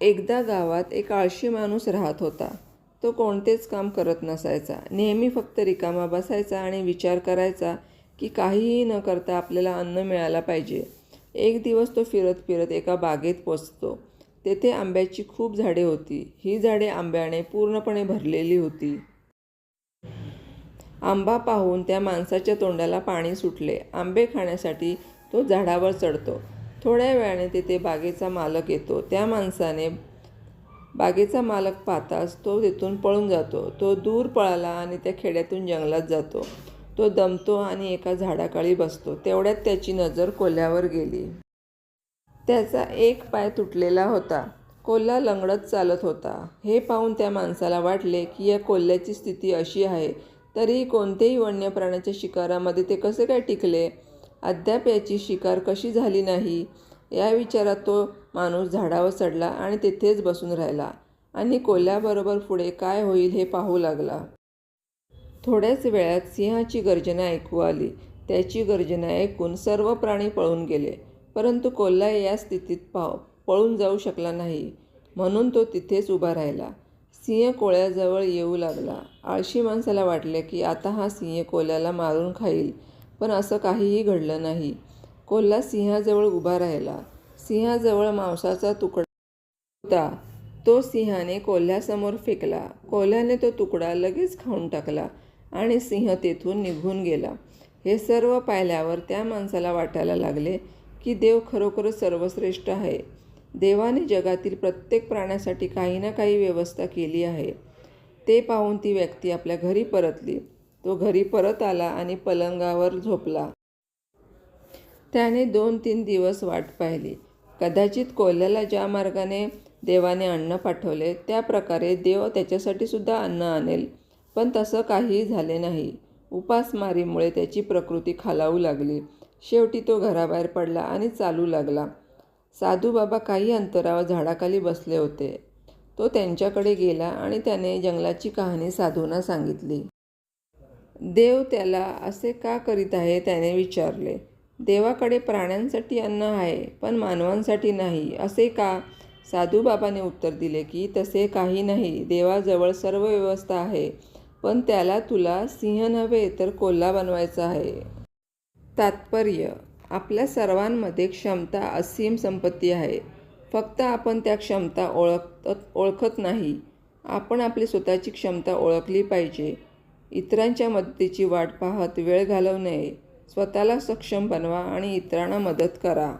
एकदा गावात एक आळशी माणूस राहत होता. तो कोणतेच काम करत नसायचा. नेहमी फक्त रिकामा बसायचा आणि विचार करायचा की काहीही न करता आपल्याला अन्न मिळायला पाहिजे. एक दिवस तो फिरत फिरत एका बागेत पोचतो. तेथे आंब्याची खूप झाडे होती. ही झाडे आंब्याने पूर्णपणे भरलेली होती. आंबा पाहून त्या माणसाच्या तोंडाला पाणी सुटले. आंबे खाण्यासाठी तो झाडावर चढतो. थोड्या वेळाने तिथे बागेचा मालक येतो. त्या माणसाने बागेचा मालक पाहताच तो तिथून पळून जातो. तो दूर पळाला आणि त्या खेड्यातून जंगलात जातो. तो दमतो आणि एका झाडाखाली बसतो. तेवढ्यात त्याची नजर कोल्ह्यावर गेली. त्याचा एक पाय तुटलेला होता. कोल्हा लंगडत चालत होता. हे पाहून त्या माणसाला वाटले की या कोल्ह्याची स्थिती अशी आहे. तरीही कोणतेही वन्य प्राण्याच्या शिकारामध्ये ते कसे काय टिकले? अद्याप याची शिकार कशी झाली नाही या विचारात तो माणूस झाडावर चढला आणि तिथेच बसून राहिला. आणि कोल्ह्याबरोबर पुढे काय होईल हे पाहू लागला. थोड्याच वेळात सिंहाची गर्जना ऐकू आली. त्याची गर्जना ऐकून सर्व प्राणी पळून गेले. परंतु कोल्हा या स्थितीत पाव पळून जाऊ शकला नाही. म्हणून तो तिथेच उभा राहिला. सिंह कोळ्याजवळ येऊ लागला. आळशी माणसाला वाटले की आता हा सिंह कोल्याला मारून खाईल. पण असं काहीही घडलं नाही. कोल्हा सिंहाजवळ उभा राहिला. सिंहाजवळ मांसाचा तुकडा होता. तो सिंहाने कोल्ह्यासमोर फेकला. कोल्ह्याने तो तुकडा लगेच खाऊन टाकला आणि सिंह तेथून निघून गेला. हे सर्व पाहिल्यावर त्या माणसाला वाटायला लागले की देव खरोखरच सर्वश्रेष्ठ आहे. देवाने जगातील प्रत्येक प्राण्यासाठी काही ना काही व्यवस्था केली आहे. ते पाहून ती व्यक्ती आपल्या घरी परतली. तो घरी परत आला आणि पलंगावर झोपला. त्याने दोन तीन दिवस वाट पाहिली. कदाचित कोल्ह्याला ज्या मार्गाने देवाने अन्न पाठवले त्या प्रकारे देव त्याच्यासाठी सुद्धा अन्न आणेल. पण तसं काहीही झाले नाही. उपासमारीमुळे त्याची प्रकृती खालावू लागली. शेवटी तो घराबाहेर पडला आणि चालू लागला. साधू बाबा काही अंतरावर झाडाखाली बसले होते. तो त्यांच्याकडे गेला आणि त्याने जंगलाची कहाणी साधूंना सांगितली. देव त्याला असे का करीत आहे त्याने विचारले. देवाकडे प्राण्यांसाठी अन्न आहे पण मानवांसाठी नाही असे का? साधूबाबाने उत्तर दिले की तसे काही नाही देवाजवळ सर्व व्यवस्था आहे पण त्याला तुला सिंह नव्हे तर कोल्हा बनवायचा आहे. तात्पर्य आपल्या सर्वांमध्ये क्षमता असीम संपत्ती आहे. फक्त आपण त्या क्षमता ओळख ओळखत नाही. आपण आपली स्वतःची क्षमता ओळखली पाहिजे. इतरांच्या मदतीची वाट पाहत वेळ घालवू नये. स्वतःला सक्षम बनवा आणि इतरांना मदत करा.